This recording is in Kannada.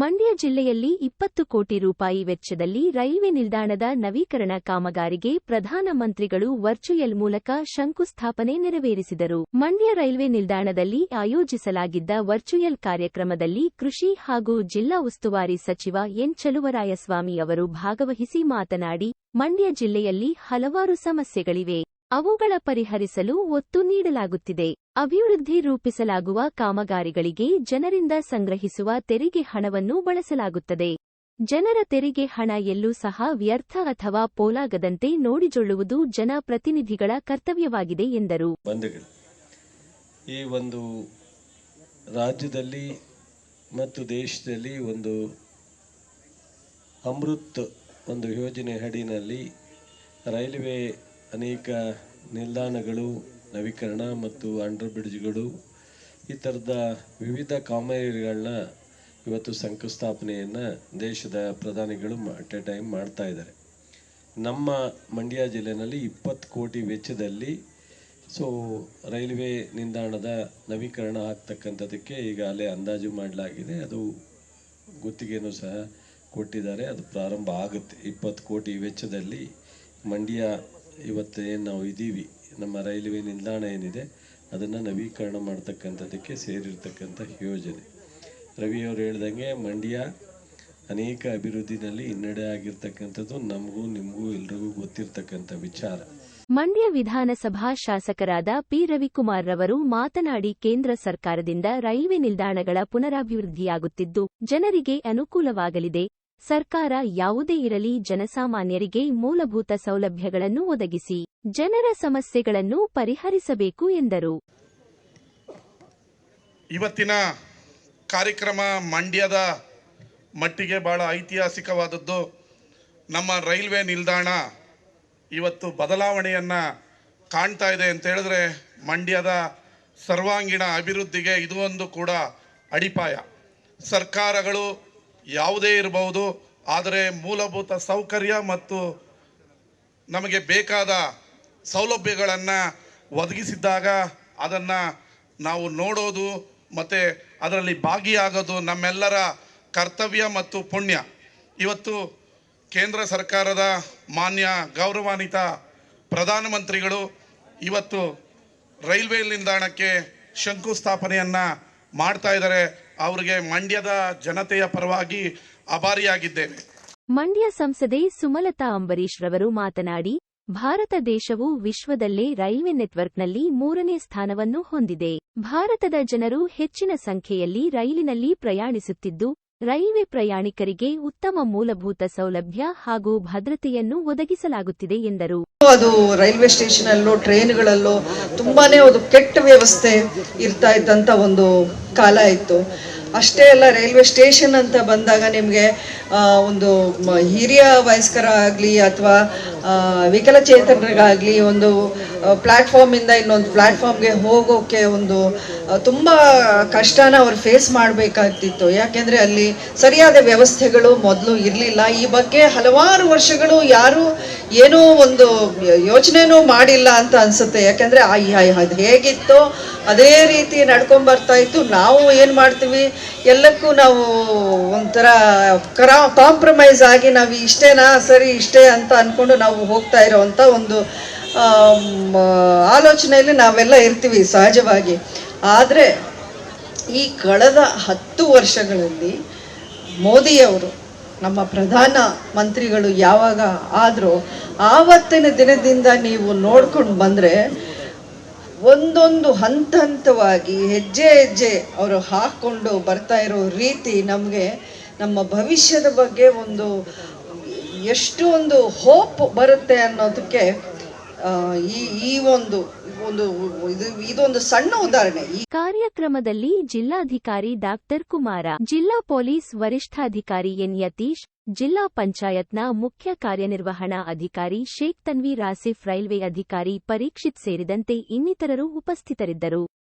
ಮಂಡ್ಯ ಜಿಲ್ಲೆಯಲ್ಲಿ ಇಪ್ಪತ್ತು ಕೋಟಿ ರೂಪಾಯಿ ವೆಚ್ಚದಲ್ಲಿ ರೈಲ್ವೆ ನಿಲ್ದಾಣದ ನವೀಕರಣ ಕಾಮಗಾರಿಗೆ ಪ್ರಧಾನಮಂತ್ರಿಗಳು ವರ್ಚುಯಲ್ ಮೂಲಕ ಶಂಕುಸ್ಥಾಪನೆ ನೆರವೇರಿಸಿದರು. ಮಂಡ್ಯ ರೈಲ್ವೆ ನಿಲ್ದಾಣದಲ್ಲಿ ಆಯೋಜಿಸಲಾಗಿದ್ದ ವರ್ಚುಯಲ್ ಕಾರ್ಯಕ್ರಮದಲ್ಲಿ ಕೃಷಿ ಹಾಗೂ ಜಿಲ್ಲಾ ಉಸ್ತುವಾರಿ ಸಚಿವ ಎನ್ ಚಲುವರಾಯಸ್ವಾಮಿ ಅವರು ಭಾಗವಹಿಸಿ ಮಾತನಾಡಿ, ಮಂಡ್ಯ ಜಿಲ್ಲೆಯಲ್ಲಿ ಹಲವಾರು ಸಮಸ್ಯೆಗಳಿವೆ. ಅವುಗಳ ಪರಿಹರಿಸಲು ಒತ್ತು ನೀಡಲಾಗುತ್ತಿದೆ. ಅಭಿವೃದ್ಧಿ ರೂಪಿಸಲಾಗುವ ಕಾಮಗಾರಿಗಳಿಗೆ ಜನರಿಂದ ಸಂಗ್ರಹಿಸುವ ತೆರಿಗೆ ಹಣವನ್ನು ಬಳಸಲಾಗುತ್ತದೆ. ಜನರ ತೆರಿಗೆ ಹಣ ಎಲ್ಲೂ ಸಹ ವ್ಯರ್ಥ ಅಥವಾ ಪೋಲಾಗದಂತೆ ನೋಡಿಕೊಳ್ಳುವುದು ಜನಪ್ರತಿನಿಧಿಗಳ ಕರ್ತವ್ಯವಾಗಿದೆ ಎಂದರು. ಈ ಒಂದು ರಾಜ್ಯದಲ್ಲಿ ಮತ್ತು ದೇಶದಲ್ಲಿ ಒಂದು ಅಮೃತ್ ಒಂದು ಯೋಜನೆ ಹಡಿನಲ್ಲಿ ರೈಲ್ವೆ ಅನೇಕ ನಿಲ್ದಾಣಗಳು, ನವೀಕರಣ ಮತ್ತು ಅಂಡರ್ ಬ್ರಿಡ್ಜ್ಗಳು ಈ ಥರದ ವಿವಿಧ ಕಾಮಗಾರಿಗಳನ್ನ ಇವತ್ತು ಶಂಕುಸ್ಥಾಪನೆಯನ್ನು ದೇಶದ ಪ್ರಧಾನಿಗಳು ಅಟ್ ಎ ಟೈಮ್ ಮಾಡ್ತಾ ಇದ್ದಾರೆ. ನಮ್ಮ ಮಂಡ್ಯ ಜಿಲ್ಲೆಯಲ್ಲಿ ಇಪ್ಪತ್ತು ಕೋಟಿ ವೆಚ್ಚದಲ್ಲಿ, ಸೊ, ರೈಲ್ವೆ ನಿಲ್ದಾಣದ ನವೀಕರಣ ಆಗ್ತಕ್ಕಂಥದ್ದಕ್ಕೆ ಅಲ್ಲೇ ಅಂದಾಜು ಮಾಡಲಾಗಿದೆ. ಅದು ಗುತ್ತಿಗೆನೂ ಸಹ ಕೊಟ್ಟಿದ್ದಾರೆ. ಅದು ಪ್ರಾರಂಭ ಆಗುತ್ತೆ. ಇಪ್ಪತ್ತು ಕೋಟಿ ವೆಚ್ಚದಲ್ಲಿ ಮಂಡ್ಯ ಇವತ್ತು ಏನು ನಾವು ಇದ್ದೀವಿ ನಮ್ಮ ರೈಲ್ವೆ ನಿಲ್ದಾಣ ಏನಿದೆ, ಅದನ್ನು ನವೀಕರಣ ಮಾಡ್ತಕ್ಕಂಥದ್ದಕ್ಕೆ ಸೇರಿರ್ತಕ್ಕಂಥ ಯೋಜನೆ. ರವಿಯವರು ಹೇಳ್ದಂಗೆ ಮಂಡ್ಯ ಅನೇಕ ಅಭಿವೃದ್ಧಿನಲ್ಲಿ ಹಿನ್ನಡೆ ಆಗಿರ್ತಕ್ಕಂಥದ್ದು ನಮಗೂ ನಿಮಗೂ ಎಲ್ರಿಗೂ ಗೊತ್ತಿರ್ತಕ್ಕಂಥ ವಿಚಾರ. ಮಂಡ್ಯ ವಿಧಾನಸಭಾ ಶಾಸಕರಾದ ಪಿ ರವಿಕುಮಾರ್ ರವರು ಮಾತನಾಡಿ ಕೇಂದ್ರ ಸರ್ಕಾರದಿಂದ ರೈಲ್ವೆ ನಿಲ್ದಾಣಗಳ ಪುನರಾಭಿವೃದ್ಧಿಯಾಗುತ್ತಿದ್ದು, ಜನರಿಗೆ ಅನುಕೂಲವಾಗಲಿದೆ. ಸರ್ಕಾರ ಯಾವುದೇ ಇರಲಿ ಜನಸಾಮಾನ್ಯರಿಗೆ ಮೂಲಭೂತ ಸೌಲಭ್ಯಗಳನ್ನು ಒದಗಿಸಿ, ಜನರ ಸಮಸ್ಯೆಗಳನ್ನು ಪರಿಹರಿಸಬೇಕು ಎಂದರು. ಇವತ್ತಿನ ಕಾರ್ಯಕ್ರಮ ಮಂಡ್ಯದ ಮಟ್ಟಿಗೆ ಬಹಳ ಐತಿಹಾಸಿಕವಾದದ್ದು. ನಮ್ಮ ರೈಲ್ವೆ ನಿಲ್ದಾಣ ಇವತ್ತು ಬದಲಾವಣೆಯನ್ನು ಕಾಣ್ತಾ ಇದೆ ಅಂತ ಹೇಳಿದ್ರೆ ಮಂಡ್ಯದ ಸರ್ವಾಂಗೀಣ ಅಭಿವೃದ್ಧಿಗೆ ಇದು ಒಂದು ಕೂಡ ಅಡಿಪಾಯ. ಸರ್ಕಾರಗಳು ಯಾವುದೇ ಇರಬಹುದು, ಆದರೆ ಮೂಲಭೂತ ಸೌಕರ್ಯ ಮತ್ತು ನಮಗೆ ಬೇಕಾದ ಸೌಲಭ್ಯಗಳನ್ನು ಒದಗಿಸಿದ್ದಾಗ ಅದನ್ನು ನಾವು ನೋಡೋದು ಮತ್ತು ಅದರಲ್ಲಿ ಭಾಗಿಯಾಗೋದು ನಮ್ಮೆಲ್ಲರ ಕರ್ತವ್ಯ ಮತ್ತು ಪುಣ್ಯ. ಇವತ್ತು ಕೇಂದ್ರ ಸರ್ಕಾರದ ಮಾನ್ಯ ಗೌರವಾನ್ವಿತ ಪ್ರಧಾನಮಂತ್ರಿಗಳು ಇವತ್ತು ರೈಲ್ವೆ ನಿಲ್ದಾಣಕ್ಕೆ ಶಂಕುಸ್ಥಾಪನೆಯನ್ನು ಮಾಡ್ತಾ ಇದ್ದಾರೆ, ಅವರಿಗೆ ಮಂಡ್ಯದ ಜನತೆಯ ಪರವಾಗಿ ಅಭಾರಿಯಾಗಿದ್ದೇನೆ. ಮಂಡ್ಯ ಸಂಸದೆ ಸುಮಲತಾ ಅಂಬರೀಶ್ ರವರು ಮಾತನಾಡಿ, ಭಾರತ ದೇಶವು ವಿಶ್ವದಲ್ಲೇ ರೈಲ್ವೆ ನೆಟ್ವರ್ಕ್ನಲ್ಲಿ ಮೂರನೇ ಸ್ಥಾನವನ್ನು ಹೊಂದಿದೆ. ಭಾರತದ ಜನರು ಹೆಚ್ಚಿನ ಸಂಖ್ಯೆಯಲ್ಲಿ ರೈಲಿನಲ್ಲಿ ಪ್ರಯಾಣಿಸುತ್ತಿದ್ದು, ರೈಲ್ವೆ ಪ್ರಯಾಣಿಕರಿಗೆ ಉತ್ತಮ ಮೂಲಭೂತ ಸೌಲಭ್ಯ ಹಾಗೂ ಭದ್ರತೆಯನ್ನು ಒದಗಿಸಲಾಗುತ್ತಿದೆ ಎಂದರು. ಅದು ರೈಲ್ವೆ ಸ್ಟೇಷನ್ ಅಲ್ಲೋ ಟ್ರೈನ್ಗಳಲ್ಲೋ ತುಂಬಾನೇ ಒಂದು ಕೆಟ್ಟ ವ್ಯವಸ್ಥೆ ಇರ್ತಾ ಇದ್ದಂತ ಒಂದು ಕಾಲ ಇತ್ತು. ಅಷ್ಟೇ ಅಲ್ಲ, ರೈಲ್ವೆ ಸ್ಟೇಷನ್ ಅಂತ ಬಂದಾಗ ನಿಮಗೆ ಒಂದು ಹಿರಿಯ ವಯಸ್ಕರ ಆಗಲಿ ಅಥವಾ ವಿಕಲಚೇತನರಿಗಾಗಲಿ ಒಂದು ಪ್ಲ್ಯಾಟ್ಫಾರ್ಮಿಂದ ಇನ್ನೊಂದು ಪ್ಲ್ಯಾಟ್ಫಾರ್ಮ್ಗೆ ಹೋಗೋಕ್ಕೆ ಒಂದು ತುಂಬ ಕಷ್ಟನ ಅವ್ರು ಫೇಸ್ ಮಾಡಬೇಕಾಗ್ತಿತ್ತು. ಯಾಕೆಂದರೆ ಅಲ್ಲಿ ಸರಿಯಾದ ವ್ಯವಸ್ಥೆಗಳು ಮೊದಲು ಇರಲಿಲ್ಲ. ಈ ಬಗ್ಗೆ ಹಲವಾರು ವರ್ಷಗಳು ಯಾರು ಏನೋ ಒಂದು ಯೋಚನೆನೂ ಮಾಡಿಲ್ಲ ಅಂತ ಅನ್ಸುತ್ತೆ. ಯಾಕೆಂದರೆ ಅದು ಹೇಗಿತ್ತೋ ಅದೇ ರೀತಿ ನಡ್ಕೊಂಡ್ ಬರ್ತಾ ಇತ್ತು. ನಾವು ಏನು ಮಾಡ್ತೀವಿ? ಎಲ್ಲಕ್ಕೂ ನಾವು ಒಂಥರ ಕರಾ ಕಾಂಪ್ರಮೈಸ್ ಆಗಿ ನಾವು ಇಷ್ಟೇನಾ? ಸರಿ, ಇಷ್ಟೇ ಅಂತ ಅಂದ್ಕೊಂಡು ನಾವು ಹೋಗ್ತಾ ಇರೋವಂಥ ಒಂದು ಆಲೋಚನೆಯಲ್ಲಿ ನಾವೆಲ್ಲ ಇರ್ತೀವಿ ಸಹಜವಾಗಿ. ಆದರೆ, ಈ ಕಳೆದ ಹತ್ತು ವರ್ಷಗಳಲ್ಲಿ ಮೋದಿಯವರು ನಮ್ಮ ಪ್ರಧಾನ ಮಂತ್ರಿಗಳು ಯಾವಾಗ ಆದರೂ ಆವತ್ತಿನ ದಿನದಿಂದ ನೀವು ನೋಡ್ಕೊಂಡು ಬಂದರೆ ಒಂದೊಂದು ಹಂತ ಹಂತವಾಗಿ ಹೆಜ್ಜೆ ಹೆಜ್ಜೆ ಅವರು ಹಾಕ್ಕೊಂಡು ಬರ್ತಾ ಇರೋ ರೀತಿ ನಮಗೆ ನಮ್ಮ ಭವಿಷ್ಯದ ಬಗ್ಗೆ ಒಂದು ಎಷ್ಟು ಒಂದು ಹೋಪ್ ಬರುತ್ತೆ ಅನ್ನೋದಕ್ಕೆ ಈ ಈ ಒಂದು ಒಂದು, ಇದು, ಇದೊಂದು ಸಣ್ಣ ಉದಾಹರಣೆ. ಕಾರ್ಯಕ್ರಮದಲ್ಲಿ ಜಿಲ್ಲಾಧಿಕಾರಿ ಡಾಕ್ಟರ್ ಕುಮಾರ, ಜಿಲ್ಲಾ ಪೊಲೀಸ್ ವರಿಷ್ಠಾಧಿಕಾರಿ ಎನ್ ಯತೀಶ್, ಜಿಲ್ಲಾ ಪಂಚಾಯತ್ನ ಮುಖ್ಯ ಕಾರ್ಯನಿರ್ವಹಣಾ ಅಧಿಕಾರಿ ಶೇಖ್ ತನ್ವಿ ರಾಸಿಫ್ ರೈಲ್ವೆ ಅಧಿಕಾರಿ ಪರೀಕ್ಷಿತ್ ಸೇರಿದಂತೆ ಇನ್ನಿತರರು ಉಪಸ್ಥಿತರಿದ್ದರು.